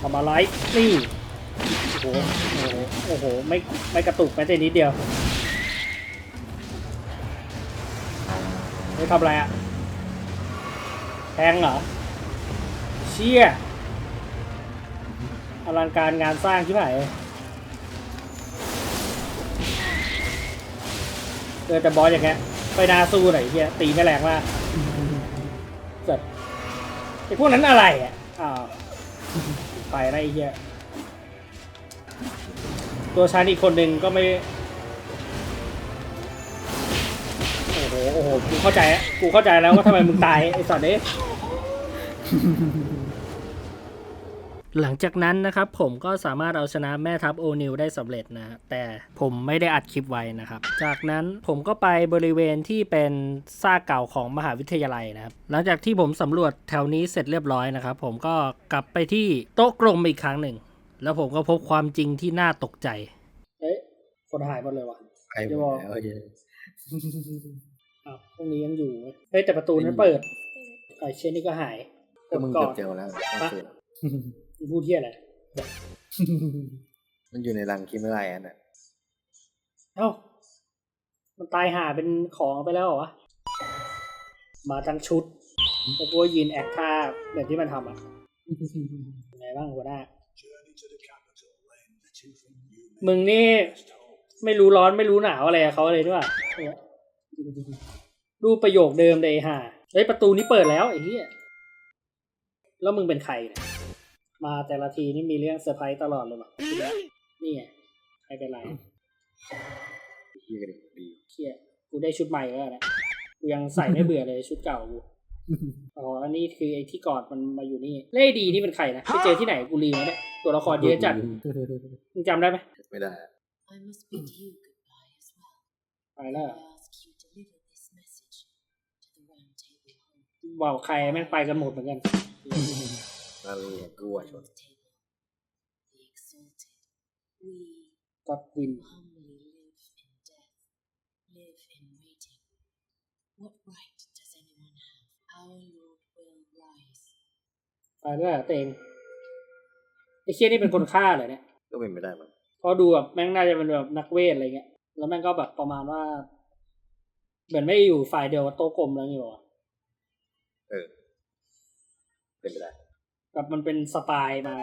ทำอะไรนี่โอ้โหโอ้โหไม่ไม่กระตุกแม้แต่นิดเดียวเฮ้ยทำอะไรอะแทงเหรอเชี่ยอลังการงานสร้างที่ไหนเจอแต่บอสอย่างเงี้ยไปนาสู้หน่อยเฮียตีไม่แรงมากเสร็จไอ้พวกนั้นอะไรอะอ้าว ไปนะไอ้เฮียตัวชันอีกคนหนึ่งก็ไม่ โอ้โห โอ้โห กูเข้าใจแล้วกูเข้าใจแล้วว่าทำไมมึงตาย ไอ้สัตว์เนี้ หลังจากนั้นนะครับผมก็สามารถเอาชนะแม่ทัพโอนิวได้สำเร็จนะฮะแต่ผมไม่ได้อัดคลิปไว้นะครับ จากนั้นผมก็ไปบริเวณที่เป็นซากเก่าของมหาวิทยาลัยนะครับ หลังจากที่ผมสำรวจแถวนี้เสร็จเรียบร้อยนะครับ ผมก็กลับไปที่โต๊ะกลมอีกครั้งหนึ่ง แล้วผมก็พบความจริงที่น่าตกใจ เอ๊ะคนหายหมดเลยวะใครหมดแล้วเดี๋ยวอ้าวพวกนี้ยังอยู่เว้ยเฮ้ยแต่ประตูนั้นเปิดไอ้เช่นนี่ก็หายก็มึงก่เกืออนบเจอแล้วล่าสุด มึงพูดเที่ยอะไร มันอยู่ในรังคิมอะไรอันน่ะเอ้า มันตายหาเป็นของไปแล้วเหรอวะมาทั้งชุดแล้วก็ยืนแอคท่าแบบที่มันทำอะไงบ้างหัวหน้า มึงนี่ ไม่รู้ร้อนไม่รู้หนาวอะไรกับเขาเลยด้วยเนี่ยรูปประโยคเดิมเลยไอ้ห่าเฮ้ยประตูนี้เปิดแล้วไอ้เหี้ยแล้วมึงเป็นใครเนี่ย มาแต่ละทีนี่มีเรื่องเซอร์ไพรส์ตลอดเลยว่ะนี่ไงใครเป็นไรพี่กันดีเชี่ยกูได้ชุดใหม่แล้วนะกูยังใส่ไม่เบื่อเลยชุดเก่ากูอ๋ออันนี้คือไอ้ที่กอดมันมาอยู่นี่ เล่ดีนี่เป็นใครนะไปเจอที่ไหนกูลืมแล้วเนี่ยตัวละครเยอะจัดมึงจำได้ไหมไม่ได้ I must bid you goodbye as well. ไปแล้ว I เหรอ ask you deliver this message to the round table hall. บอกใครแม่งไปกันหมดเหมือนกัน นั่นเลยกูอะชน Round table, the exalted, we ก็วิน who humbly live in death, live in waiting. What right does anyone have? Our Lord will rise. ไปแล้วเหรอเตงไอ้เชี่ยนี่เป็นคนฆ่าเหรอเนี่ยก็เป็นไม่ได้มั้งเพราะดูแบบแม่งน่าจะเป็นแบบนักเวทอะไรเงี้ย แล้วแม่งก็แบบประมาณว่า เหมือนไม่ได้อยู่ฝ่ายเดียวกับโต๊ะกลมแล้วนี่หรอเออ เป็นไม่ได้ แบบมันเป็นสไตล์มา